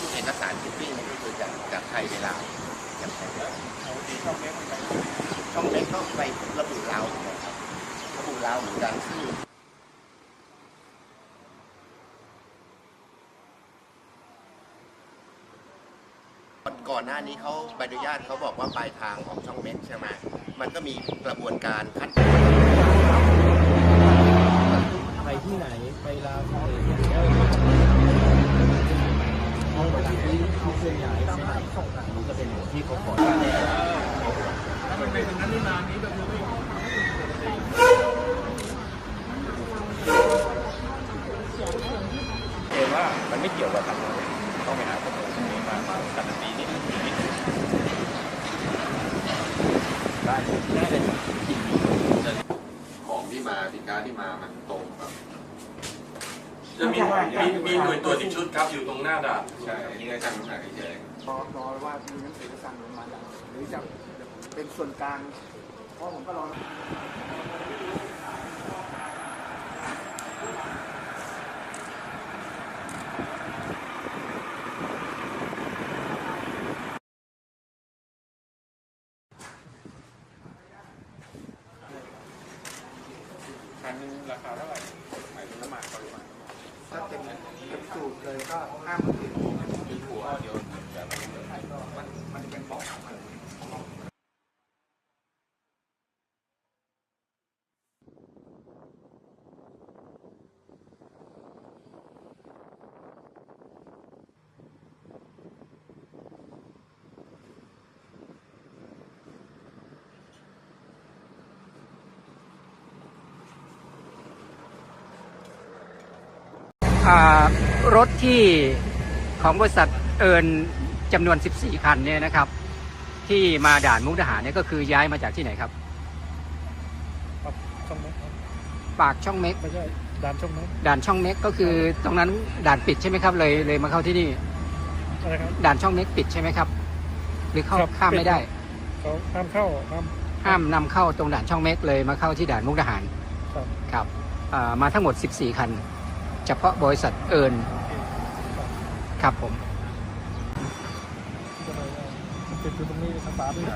ปิ้งเอกสารชิปปิ้งนี่ก็คือจากจากไทยไปลาวจากไทยไปลาวช่องเล็กก็ไประบุลาวเหมือนกันครับระบุลาวเหมือนกันซึ่งก่อนหน้านี้เขาใบอนุญาตเขาบอกว่าปลายทางของช่องเม็กใช่ไหมมันก็มีกระบวนการขั้นตอนไปที่ไหนไปลาวไหนเอาเวลาที่เขาเคลื่อนย้าย ไปไหนมันจะเป็นที่เขาขอเองว่ามันไม่เกี่ยวกับทางเราต้องไปหาข้อมูลตรงนี้มามาการันตีนิดนึงนิดนึงได้ได้เลยของที่มาสินค้าที่มามันตรง จะมีมีมีหน่วยตรวจอีกชุดครับอยู่ตรงหน้าด่านใช่ที่ได้จำน้ำหนักเฉยรอรอว่ามีหนังสือสั่งลงมาอย่างหรือจะเป็นส่วนกลางเพราะผมก็รอคันนึงราคาเท่าไหร่หมายถึงน้ำมันปริมาณ ถ้าเป็น เป็นสูตรเลยก็ห้ามมื่นมีหัวเดียวมันมันเป็นบอกของ รถที่ของบริษัทเอิญจำนวน 14 คันเนี่ยนะครับ ที่มาด่านมุกดาหารเนี่ยก็คือย้ายมาจากที่ไหนครับ ช่องเม็กปากช่องเม็ก ไม่ใช่ด่านช่องเม็กด่านช่องเม็กก็คือตรงนั้นด่านปิดใช่ไหมครับเลยเลยมาเข้าที่นี่ อะไรครับ ด่านช่องเม็กปิดใช่ไหมครับ หรือเข้าครับข้ามปิดไม่ได้เขาห้ามเข้าห้าม ห้ามนำเข้าตรงด่านช่องเม็กเลยมาเข้าที่ด่านมุกดาหารครับ ครับอ่ามาทั้งหมด 14 คันเฉพาะบริษัทเอิญครับผมจะไปติดอยู่ตรงนี้ทางฟ้าด้วย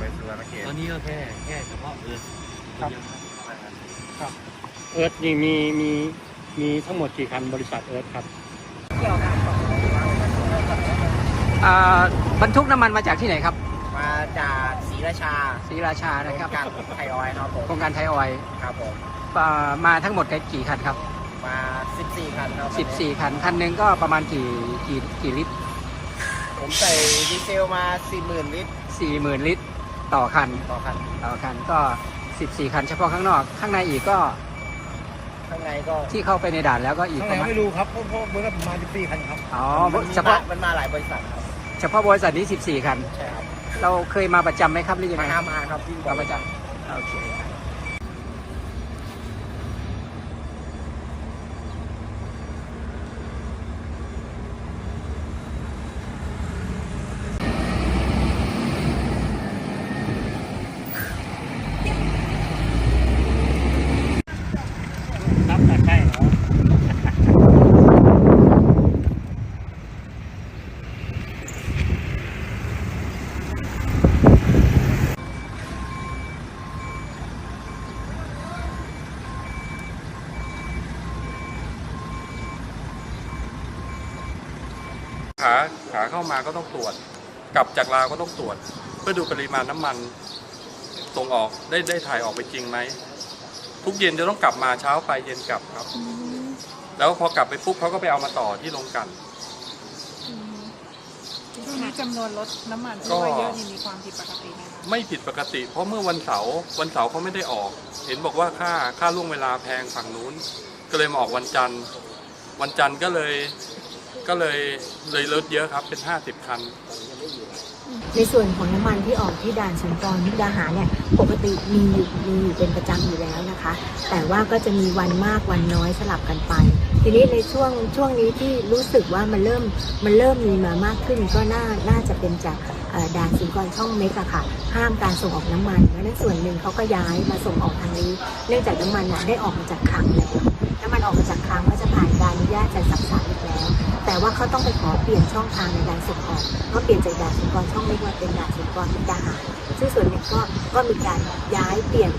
ไปสุวรรณเขตตอนนี้ก็แค่แค่เฉพาะเอิร์ธครับเอิร์ธนี่มีมีมีทั้งหมดกี่คันบริษัทเอิร์ธครับอ่าบรรทุกน้ำมันมาจากที่ไหนครับ มาจากศรีราชาศรีราชานะครับการไทยออยล์ครับผมโครงการไทยออยล์ครับผมอ่า มาทั้งหมดกี่คันครับ มา 14 คันครับ14คันคันหนึ่งก็ประมาณกี่กี่กี่ลิตรผมใส่ดีเซลมา 40,000 ลิตร40,000 ลิตร ต่อคันต่อคัน ต่อคันก็ 14 คันเฉพาะข้างนอก ข้างในอีกก็ข้างในก็ที่เข้าไปในด่านแล้วก็อีกประมาณไม่รู้ครับเพราะเพราะเมื่อกี้มาที่คันครับอ๋อมันมีเฉพาะมันมาหลายบริษัทครับ เฉพาะบริษัทนี้ 14 คัน ใช่ครับ เราเคยมาประจำไหมครับหรือยังไงมามาครับที่บมาอกประจำ โอเคครับ ใกล้เหรอขาขาเข้ามาก็ต้องตรวจ กลับจากลาวก็ต้องตรวจ เพื่อดูปริมาณน้ำมันส่งออกได้ได้ถ่ายออกไปจริงไหม ทุกเย็นจะต้องกลับมาเช้าไปเย็นกลับครับ แล้วพอกลับไปปุ๊บเขาก็ไปเอามาต่อที่โรงกลัน ช่วงนี้จำนวนรถน้ำมันที่ก็ว่าเยอะนี่มีความผิดปกติไหมคะไม่ผิดปกติ เพราะเมื่อวันเสาร์วันเสาร์เขาไม่ได้ออก เห็นบอกว่าค่าค่าล่วงเวลาแพงฝั่งนู้น ก็เลยมาออกวันจันทร์ วันจันทร์ก็เลยก็เลยเลยลดเยอะครับเป็น 50 คัน ในส่วนของน้ำมันที่ออกที่ด่านสุนทรมุกดาหารเนี่ยปกติมีอยู่มีอยู่เป็นประจำอยู่แล้วนะคะ แต่ว่าก็จะมีวันมากวันน้อยสลับกันไป ทีนี้ในช่วงช่วงนี้ที่รู้สึกว่ามันเริ่มมันเริ่มมีมามากขึ้น ก็น่าน่าจะเป็นจากด่านสุนทรช่องเมกอะค่ะ ห้ามการส่งออกน้ำมันเพราะนั้นส่วนหนึ่งเขาก็ย้ายมาส่งออกทางนี้ เนื่องจากน้ำมันน่ะได้ออกมาจากคลังแล้วน้ำมันออกมาจากคลังก็จะผ่านการอนุญาตจัดสับสาอีกแล้ว แต่ว่าเขาต้องไปขอเปลี่ยนช่องทางในการส่งออกก็เปลี่ยนจากด่านสุกรช่องเล็กมาเป็นด่านสุกรมุกดาหารซึ่งส่วนหนึ่งก็ก็มีการย้ายเปลี่ยน